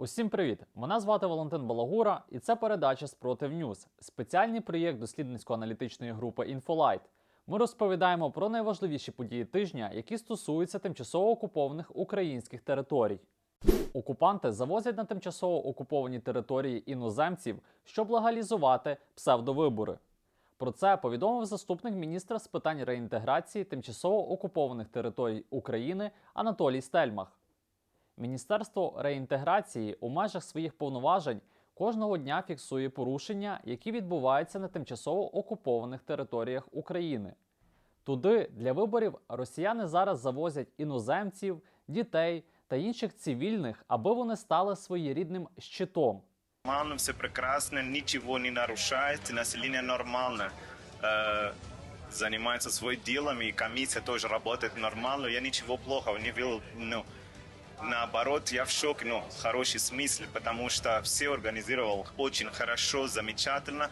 Усім привіт! Мене звати Валентин Балагура, і це передача Спротив Ньюз, спеціальний проєкт дослідницько-аналітичної групи Інфолайт. Ми розповідаємо про найважливіші події тижня, які стосуються тимчасово окупованих українських територій. Окупанти завозять на тимчасово окуповані території іноземців, щоб легалізувати псевдовибори. Про це повідомив заступник міністра з питань реінтеграції тимчасово окупованих територій України Анатолій Стельмах. Міністерство реінтеграції у межах своїх повноважень кожного дня фіксує порушення, які відбуваються на тимчасово окупованих територіях України. Туди для виборів росіяни зараз завозять іноземців, дітей та інших цивільних, аби вони стали своєрідним щитом. Нормально, все прекрасно, ничего не нарушается, население нормально э, занимается своим делом, и комиссия тоже работает нормально. Я ничего плохого не видел, ну, наоборот, я в шоке, ну, в хороший смысле, потому что все организовал очень хорошо, замечательно.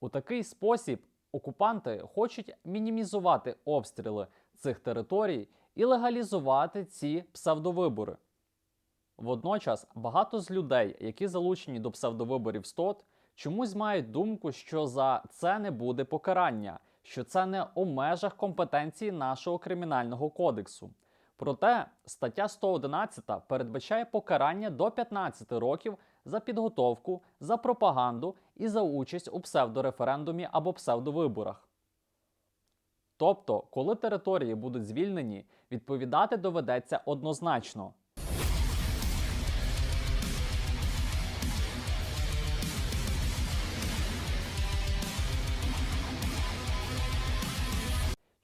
У такий спосіб окупанти хочуть мінімізувати обстріли цих територій і легалізувати ці псевдовибори. Водночас багато з людей, які залучені до псевдовиборів СТОТ, чомусь мають думку, що за це не буде покарання, що це не у межах компетенції нашого кримінального кодексу. Проте стаття 111 передбачає покарання до 15 років за підготовку, за пропаганду і за участь у псевдореферендумі або псевдовиборах. Тобто, коли території будуть звільнені, відповідати доведеться однозначно.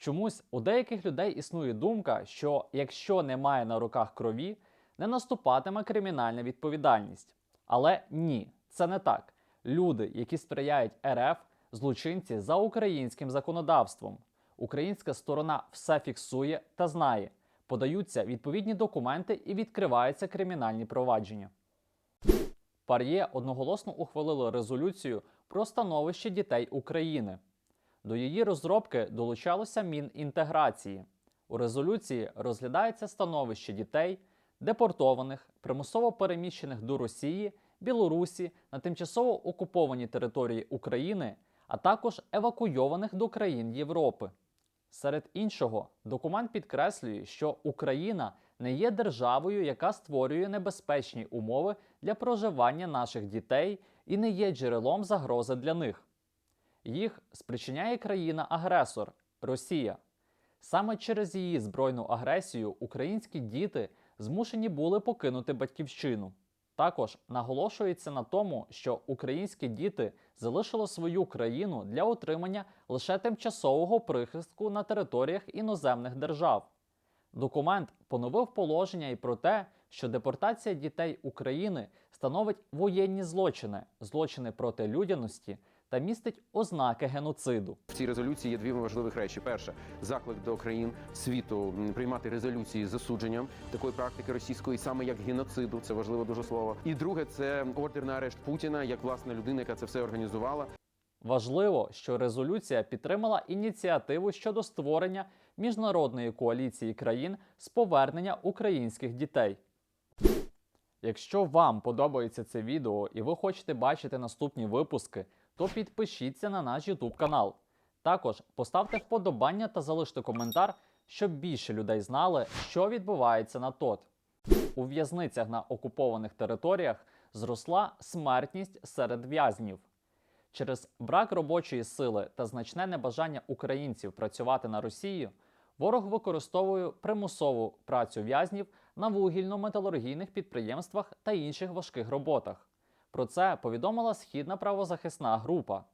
Чомусь у деяких людей існує думка, що якщо немає на руках крові, не наступатиме кримінальна відповідальність. Але ні, це не так. Люди, які сприяють РФ, злочинці за українським законодавством. Українська сторона все фіксує та знає. Подаються відповідні документи і відкриваються кримінальні провадження. Пар'є одноголосно ухвалило резолюцію про становище дітей України. До її розробки долучалося Мінінтеграції. У резолюції розглядається становище дітей, депортованих, примусово переміщених до Росії, Білорусі на тимчасово окуповані території України, а також евакуйованих до країн Європи. Серед іншого, документ підкреслює, що Україна не є державою, яка створює небезпечні умови для проживання наших дітей і не є джерелом загрози для них. Їх спричиняє країна-агресор Росія. Саме через її збройну агресію українські діти змушені були покинути батьківщину. Також наголошується на тому, що українські діти залишили свою країну для отримання лише тимчасового прихистку на територіях іноземних держав. Документ поновив положення і про те, що депортація дітей України становить воєнні злочини, злочини проти людяності та містить ознаки геноциду. В цій резолюції є дві важливих речі: перше заклик до країн світу приймати резолюції з засудженням такої практики російської, саме як геноциду. Це важливе дуже слово. І друге, це ордер на арешт Путіна, як власна людина, яка це все організувала. Важливо, що резолюція підтримала ініціативу щодо створення міжнародної коаліції країн з повернення українських дітей. Якщо вам подобається це відео і ви хочете бачити наступні випуски, то підпишіться на наш YouTube канал. Також поставте вподобання та залиште коментар, щоб більше людей знали, що відбувається на ТОТ. У в'язницях на окупованих територіях зросла смертність серед в'язнів. Через брак робочої сили та значне небажання українців працювати на Росію, ворог використовує примусову працю в'язнів на вугільно-металургійних підприємствах та інших важких роботах. Про це повідомила східна правозахисна група.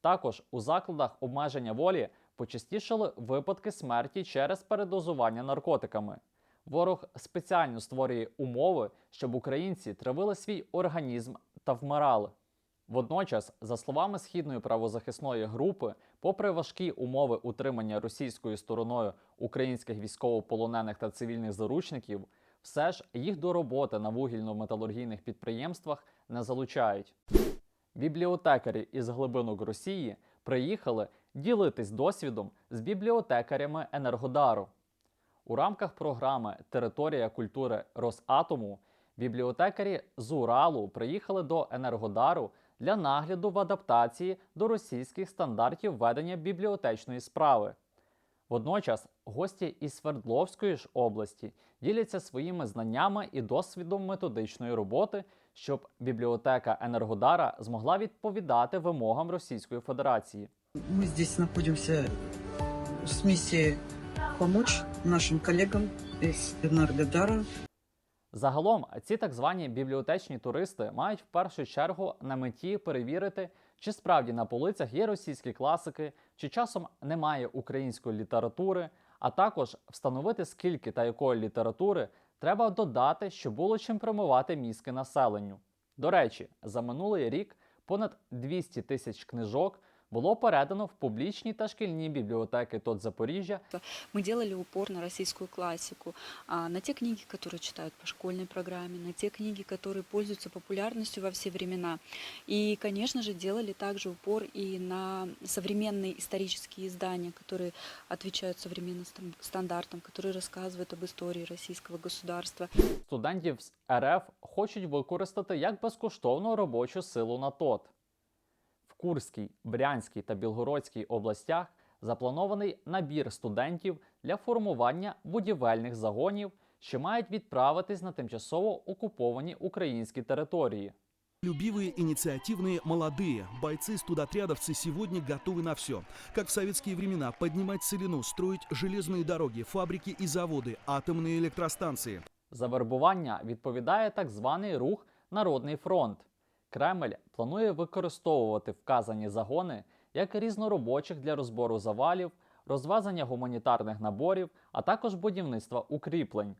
Також у закладах обмеження волі почастішали випадки смерті через передозування наркотиками. Ворог спеціально створює умови, щоб українці травили свій організм та вмирали. Водночас, за словами східної правозахисної групи, попри важкі умови утримання російською стороною українських військовополонених та цивільних заручників, все ж їх до роботи на вугільно-металургійних підприємствах не залучають. Бібліотекарі із глибинок Росії приїхали ділитись досвідом з бібліотекарями Енергодару. У рамках програми Територія культури Росатому бібліотекарі з Уралу приїхали до Енергодару для нагляду в адаптації до російських стандартів ведення бібліотечної справи. Водночас гості із Свердловської ж області діляться своїми знаннями і досвідом методичної роботи, щоб бібліотека Енергодара змогла відповідати вимогам Російської Федерації. Мы здесь находимся с миссией помочь нашим коллегам из Энергодара Загалом, ці так звані бібліотечні туристи мають в першу чергу на меті перевірити, чи справді на полицях є російські класики, чи часом немає української літератури, а також встановити, скільки та якої літератури треба додати, щоб було чим промивати мізки населенню. До речі, за минулий рік понад 200 тисяч книжок було передано в публічні та шкільні бібліотеки ТОТ Запоріжжя Мы делали упор на российскую классику, а, на те книги, которые читают по школьной программе, на те книги, которые пользуются популярностью во все времена. И, конечно же, делали также упор и на современные исторические издания, которые отвечают современным стан- стандартам, которые рассказывают об истории российского государства. студентів з РФ хочуть використати як безкоштовну робочу силу на ТОТ. В Курській, Брянській та Білгородській областях запланований набір студентів для формування будівельних загонів, що мають відправитись на тимчасово окуповані українські території. Любивые, инициативные, молодые бойцы-студотрядовцы сегодня готовы на все. Как в советские времена поднимать целину, строить железные дороги, фабрики и заводы, атомные электростанции. За вербування відповідає так званий рух Народний фронт. Кремль планує використовувати вказані загони як різноробочих для розбору завалів, розвезення гуманітарних наборів, а також будівництва укріплень.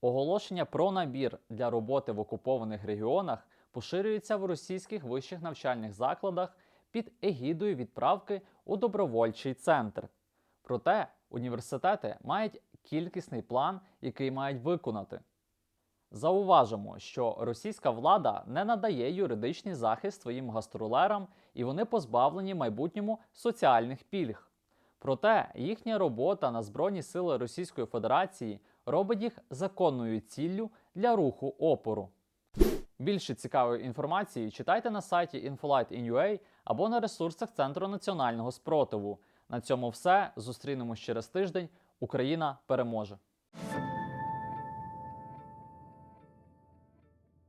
Оголошення про набір для роботи в окупованих регіонах поширюється в російських вищих навчальних закладах під егідою відправки у добровольчий центр. Проте університети мають кількісний план, який мають виконати. Зауважимо, що російська влада не надає юридичний захист своїм гастролерам і вони позбавлені майбутньому соціальних пільг. Проте їхня робота на Збройні сили Російської Федерації робить їх законною ціллю для руху опору. Більше цікавої інформації читайте на сайті Infolight.in.ua або на ресурсах Центру національного спротиву. На цьому все. Зустрінемось через тиждень. Україна переможе!